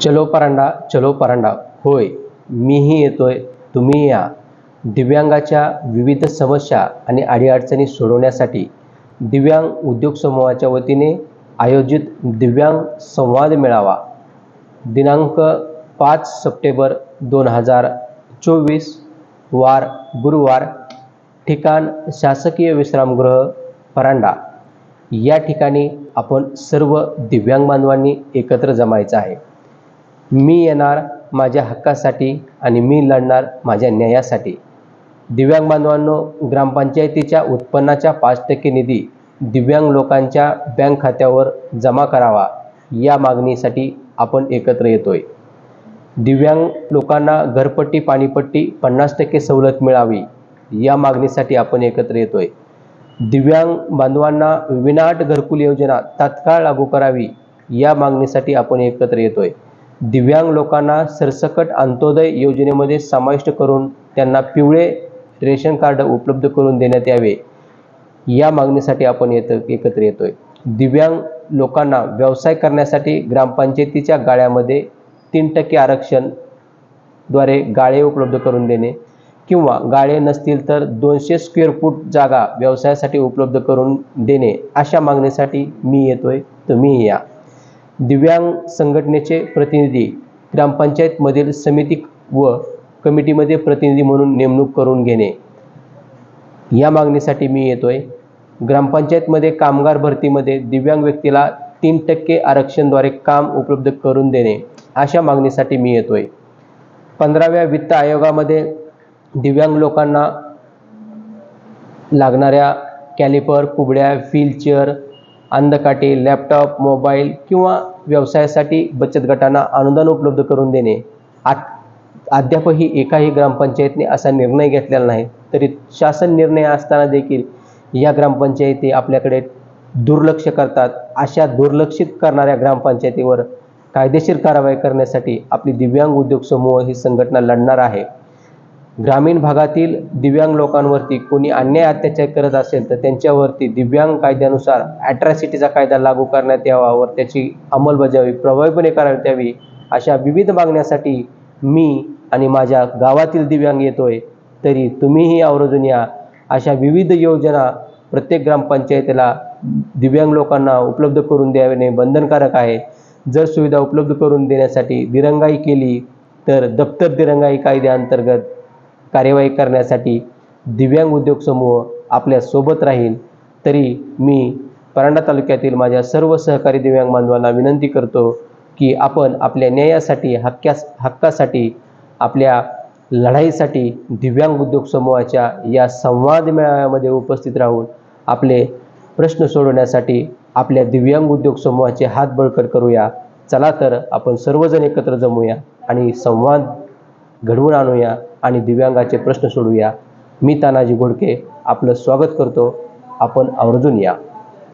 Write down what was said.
चलो परांडा चलो परांडा. होय मीही येतोय तुम्ही या. दिव्यांगाच्या विविध समस्या आणि अडीअडचणी सोडवण्यासाठी दिव्यांग उद्योग समूहाच्या वतीने आयोजित दिव्यांग संवाद मेळावा. दिनांक पाच सप्टेंबर दोन हजार चोवीस वार गुरुवार ठिकाण शासकीय विश्रामगृह परांडा. या ठिकाणी आपण सर्व दिव्यांग बांधवांनी एकत्र जमायचं आहे. मी येणार माझ्या हक्कासाठी आणि मी लढणार माझ्या न्यायासाठी. दिव्यांग बांधवांनो ग्रामपंचायतीच्या उत्पन्नाच्या पाच टक्के निधी दिव्यांग लोकांच्या बँक खात्यावर जमा करावा या मागणीसाठी आपण एकत्र येतोय. दिव्यांग लोकांना घरपट्टी पाणीपट्टी पन्नास टक्के सवलत मिळावी या मागणीसाठी आपण एकत्र येतोय. दिव्यांग बांधवांना विनाट घरकुल योजना तात्काळ लागू करावी या मागणीसाठी आपण एकत्र येतोय. दिव्यांग लोकांना सरसकट अंत्योदय योजनेमध्ये समाविष्ट करून त्यांना पिवळे रेशन कार्ड उपलब्ध करून देण्यात यावे. या मागणीसाठी आपण येत एकत्र येतोय. दिव्यांग लोकांना व्यवसाय करण्यासाठी ग्रामपंचायतीच्या गाळ्यामध्ये तीन टक्के आरक्षणद्वारे गाळे उपलब्ध करून देणे किंवा गाळे नसतील तर दोनशे स्क्वेअर फूट जागा व्यवसायासाठी उपलब्ध करून देणे अशा मागणीसाठी मी येतोय. तुम्ही या. दिव्यांग संघटनेचे प्रतिनिधी ग्रामपंचायतमधील समिती व कमिटीमध्ये प्रतिनिधी म्हणून नेमणूक करून घेणे. या मागणीसाठी मी येतो आहे ग्रामपंचायतमध्ये कामगार भरतीमध्ये दिव्यांग व्यक्तीला तीन टक्के आरक्षणद्वारे काम उपलब्ध करून देणे अशा मागणीसाठी मी येतो आहे पंधराव्या वित्त आयोगामध्ये दिव्यांग लोकांना लागणाऱ्या कॅलिपर कुबड्या व्हीलचेअर अंधकाटे लॅपटॉप मोबाईल किंवा व्यवसायासाठी बचत गटांना अनुदान उपलब्ध करून देणे. आत अद्यापही एकाही ग्रामपंचायतने असा निर्णय घेतलेला नाही. तरी शासन निर्णय असताना देखील या ग्रामपंचायती आपल्याकडे दुर्लक्ष करतात. अशा दुर्लक्षित करणाऱ्या ग्रामपंचायतीवर कायदेशीर कारवाई करण्यासाठी आपली दिव्यांग उद्योग समूह ही संघटना लढणार आहे. ग्रामीण भागातील दिव्यांग लोकांवरती कोणी अन्याय अत्याचार करत असेल तर त्यांच्यावरती दिव्यांग कायद्यानुसार ॲट्रॅसिटीचा कायदा लागू करण्यात यावा व त्याची अंमलबजावणी प्रभावीपणे करण्यात यावी अशा विविध मागण्यासाठी मी आणि माझ्या गावातील दिव्यांग येतोय. तरी तुम्हीही आवर्जून या अशा विविध योजना प्रत्येक ग्रामपंचायतीला दिव्यांग लोकांना उपलब्ध करून द्यावे बंधनकारक आहे. जर सुविधा उपलब्ध करून देण्यासाठी दिरंगाई केली तर दप्तर दिरंगाई कायद्याअंतर्गत कार्यवाही करण्यासाठी दिव्यांग उद्योग समूह आपल्यासोबत राहील. तरी मी परांडा तालुक्यातील माझ्या सर्व सहकारी दिव्यांग बांधवांना विनंती करतो की आपण आपल्या न्यायासाठी हक्क्यास हक्कासाठी आपल्या लढाईसाठी दिव्यांग उद्योग समूहाच्या या संवाद मेळाव्यामध्ये उपस्थित राहून आपले प्रश्न सोडवण्यासाठी आपल्या दिव्यांग उद्योग समूहाचे हात बळकट करूया. चला तर आपण सर्वजण एकत्र जमूया आणि संवाद घडवून आणूया. आणि दिव्यांगाचे प्रश्न सोडवूया मी तानाजी घोडके आपलं स्वागत करतो. आपण आवर्जून या.